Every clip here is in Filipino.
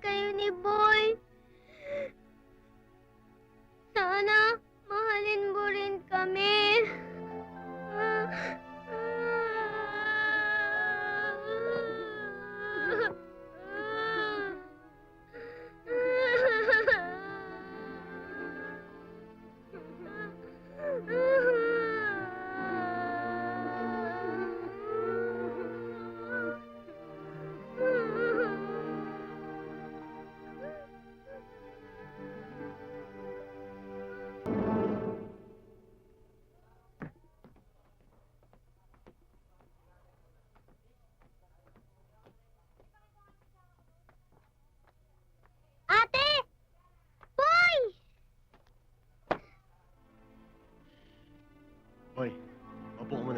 namin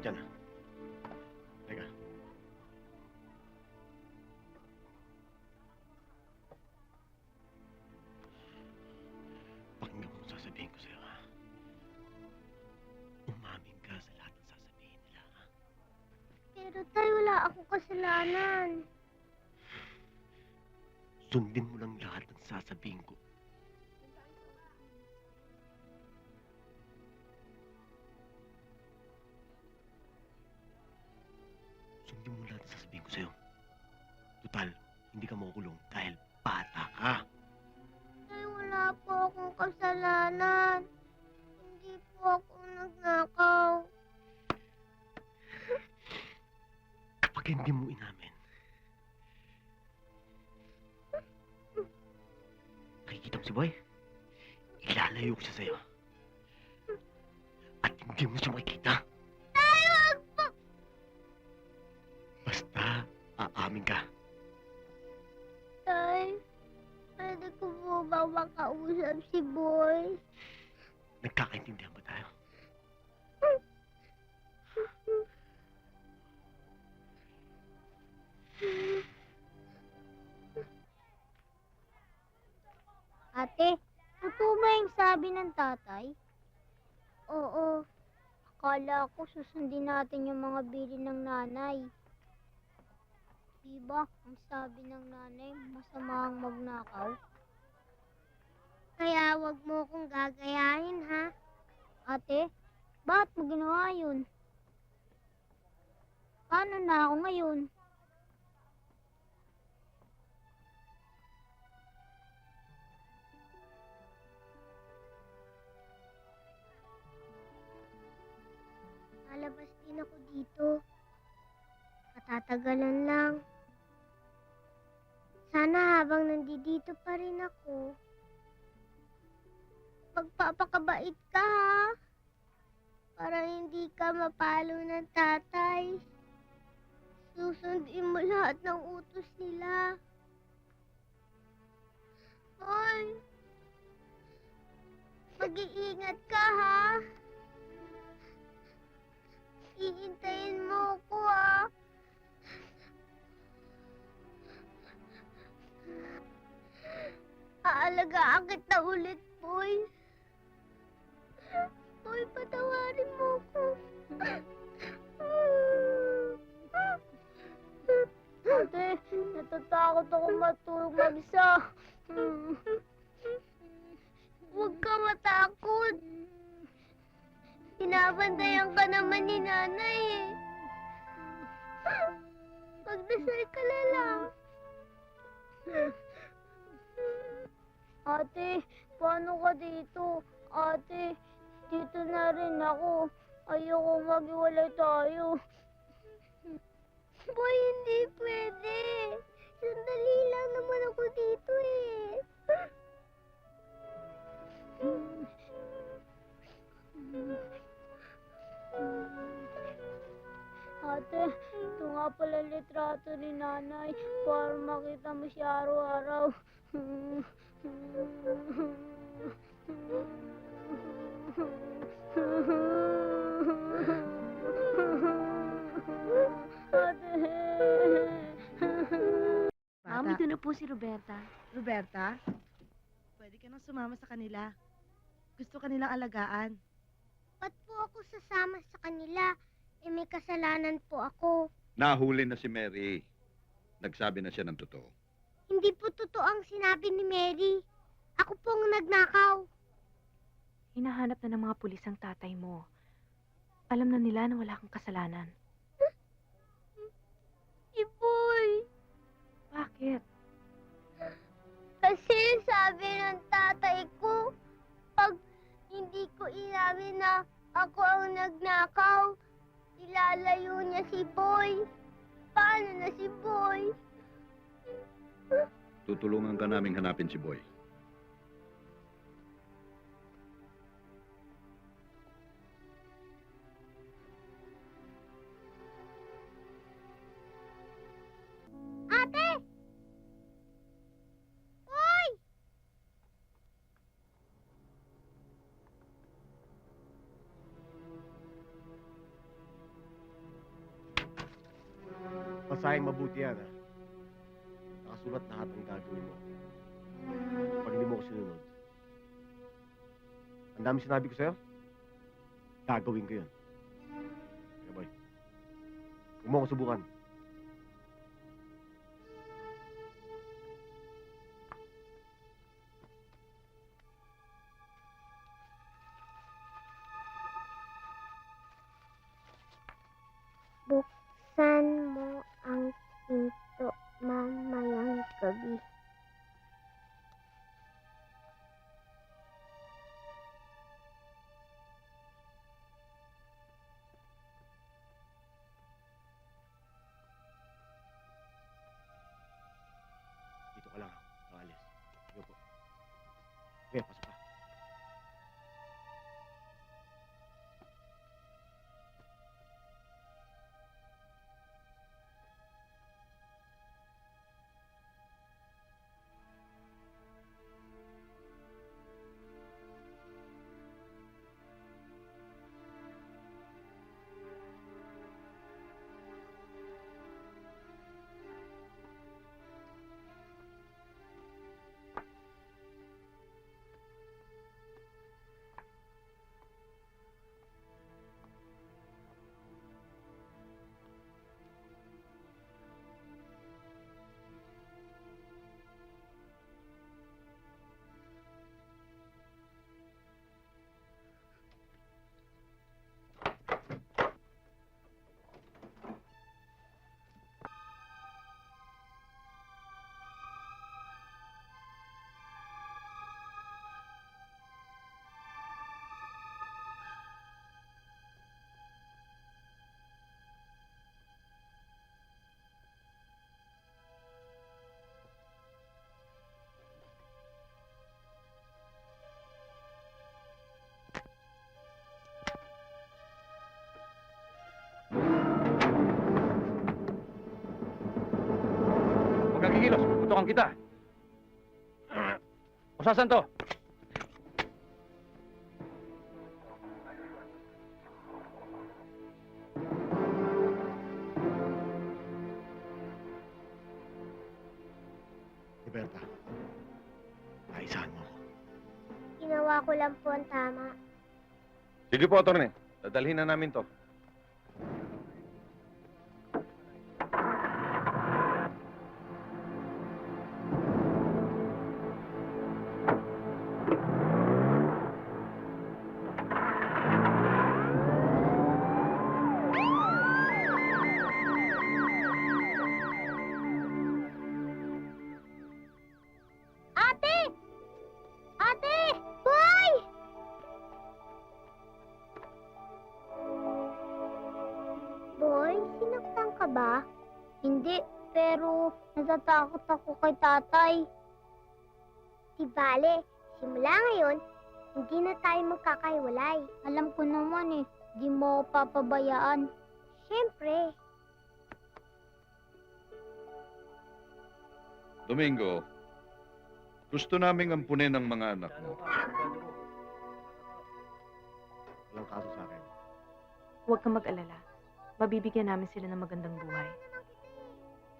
mabuo ka muna dyan. ha? Teka. Pakinggan mo ang sasabihin ko sa'yo, ha? Umamin ka sa lahat ng sasabihin nila, ha? Pero tayo wala akong kasalanan. Sundin mo lang lahat ng sasabihin ko. Hindi ka makukulong dahil bata ka. Tay, wala po akong kasalanan. Hindi po ako nagnakaw. Kapag hindi mo inamin, nakikita mo si Boy? Ilalayo ko siya sa'yo. At hindi mo siya makikita. Tay, wag po! Basta aamin ka. Makausap si Boy? Nagkakaintindihan ba tayo? Ate, totoo ba yung sabi ng tatay? Oo. Akala ko susundin natin yung mga bili ng nanay. Diba, ang sabi ng nanay, masama ang magnakaw? Kaya wag mo kong gagayahin, ha? Ate, bakit mo ginawa yun? Paano na ako ngayon? Lalabas din ako dito. Matatagalan lang. Sana habang nandito pa rin ako, magpapakabait ka ha. Para hindi ka mapalo ng tatay. Susundin mo lahat ng utos nila. Hoy! Mag-iingat ka ha. Hihintayin mo ako, ah. Aalagaan kita ulit, boy. Patawarin mo ko. Ate, natatakot ako matulog mag-isa. Huwag ka matakot. Pinabandayan ka naman ni nanay eh. Magdasal ka na lang. Ate, paano ka dito? Ate, dito na rin ako. Ayoko maghiwalay tayo. Boy, hindi pwede. Sandali lang naman ako dito eh. Ate, ito nga pala litrato ni nanay para makita mo siya araw-araw. Ma'am, ito na po si Roberta. Roberta, pwede ka nang sumama sa kanila. Gusto kanilang alagaan. Ba't po ako sasama sa kanila? Eh may kasalanan po ako. Nahuli na si Mary. Nagsabi na siya ng totoo. Hindi po totoo ang sinabi ni Mary. Ako pong nagnakaw. Hinahanap na ng mga pulis ang tatay mo. Alam na nila na wala kang kasalanan. Si Boy. Bakit? Kasi sabi ng tatay ko, pag hindi ko inamin na ako ang nagnakaw, ilalayo niya si Boy. Paano na si Boy? Tutulungan ka naming hanapin si Boy. Masayang mabuti yan, ha? Nakasulat lahat ang gagawin mo. Pag hindi mo ko sinunod. Ang dami sinabi ko sa'yo, gagawin ko yun. Kaya boy, huwag mo ko subukan. Putukan kita. O sasan to? Roberta, naisahan mo ako. Ginawa ko lang po ang tama. Sige po, Atty. Dadalhin na namin to. Natatakot ako kay tatay. Di bale, simula ngayon, hindi na tayo magkakaiwalay. Alam ko naman eh, di mo ako papabayaan. Siyempre. Domingo, gusto naming ampunin ang mga anak mo. Walang kaso sa akin. Huwag kang mag-alala. Mabibigyan namin sila ng magandang buhay.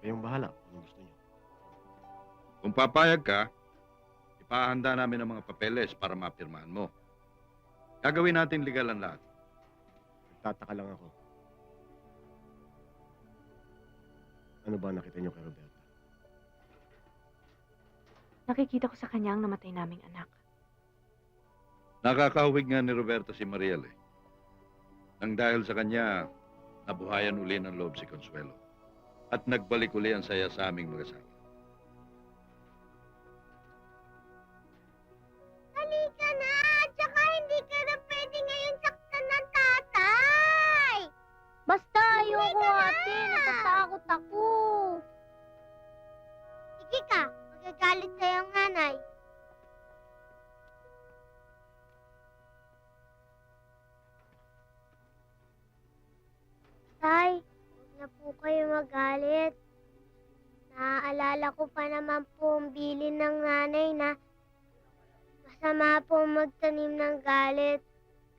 Kayong bahala kung gusto niyo. Kung papayag ka, ipahanda namin ang mga papeles para mapirmahan mo. Gagawin natin legal ang lahat. Nagtataka lang ako. Ano ba nakita niyo kay Roberta? Nakikita ko sa kanya ang namatay naming anak. Nakakahawig nga ni Roberto si Mariel eh. Nang dahil sa kanya, nabuhayan uli ng loob si Consuelo. At nagbalik uli ang saya sa aming mag-asawa. Na po kayo magalit. Naaalala ko pa naman po ang bilin ng nanay na Masama po magtanim ng galit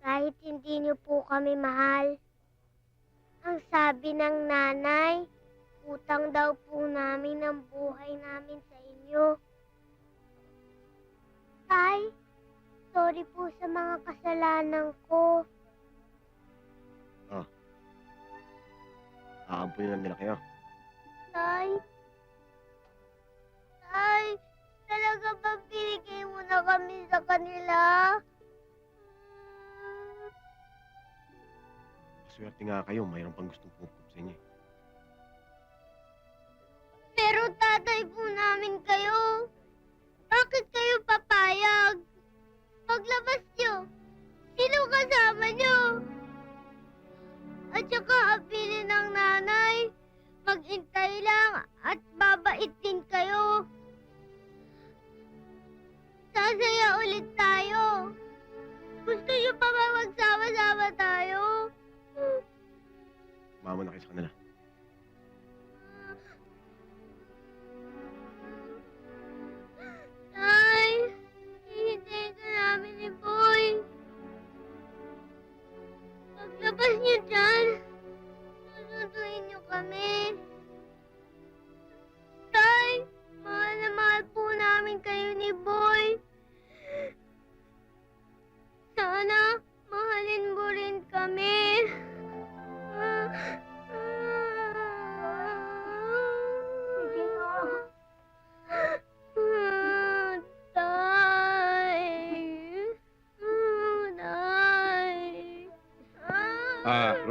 kahit hindi niyo po kami mahal. Ang sabi ng nanay, utang daw po namin ang buhay namin sa inyo. Tay, sorry po sa mga kasalanan ko. Aampunin lang nila kayo. Tay, Tay, talaga ba binigay mo na kami sa kanila? Swerte nga kayo, mayroon pang gustong pumupup sa inyo. Pero tatay Mama na kayo sa kanila. Tay,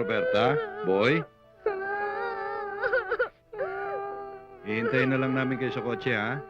Roberta? Boy? Hihintayin na lang namin kayo sa kotse, ha?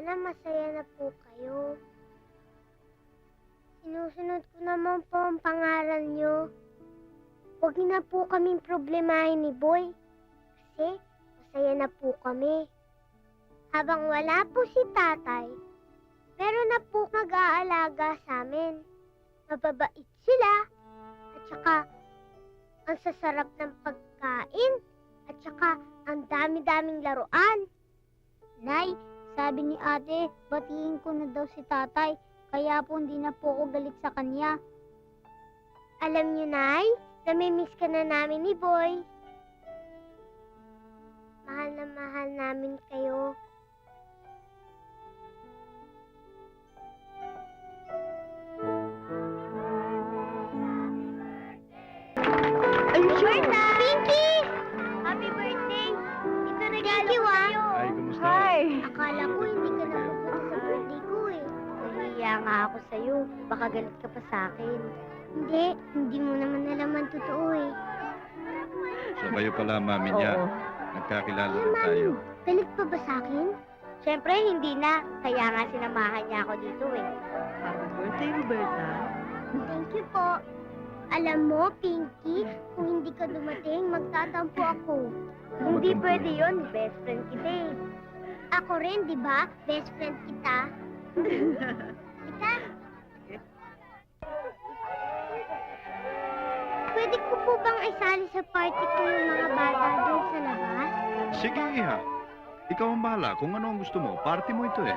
Sana masaya na po kayo. Sinusunod ko naman po ang pangaral nyo. Huwag na po kaming problemahin ni Boy. Kasi masaya na po kami. Habang wala po si tatay, meron na po mag-aalaga sa amin. Mababait sila. At saka, ang sasarap ng pagkain. At saka, ang dami-daming laruan. Nay, sabi ni ate, batiin ko na daw si tatay, kaya po hindi na po ako galit sa kanya. Alam niyo, Nay, namimiss ka na namin ni Boy. Mahal na mahal namin kayo. Ako sa'yo. Baka galit ka pa sa akin. Hindi, hindi mo naman alam ang totoo eh. So kayo pala, mami niya. Nagkakilala rin tayo. Galit pa ba sa akin? Siyempre, hindi na. Kaya nga sinamahan niya ako dito eh. Happy birthday, Roberta. Thank you po. Alam mo, Pinky, kung hindi ka dumating, magtatampo ako. Hindi Magtampo pwede yon, best friend kita eh. Ako rin, di ba? Best friend kita. po bang isali sa party ko yung mga bata doon sa labas? Sige, Iha. Ikaw ang bahala kung ano ang gusto mo. Party mo ito eh.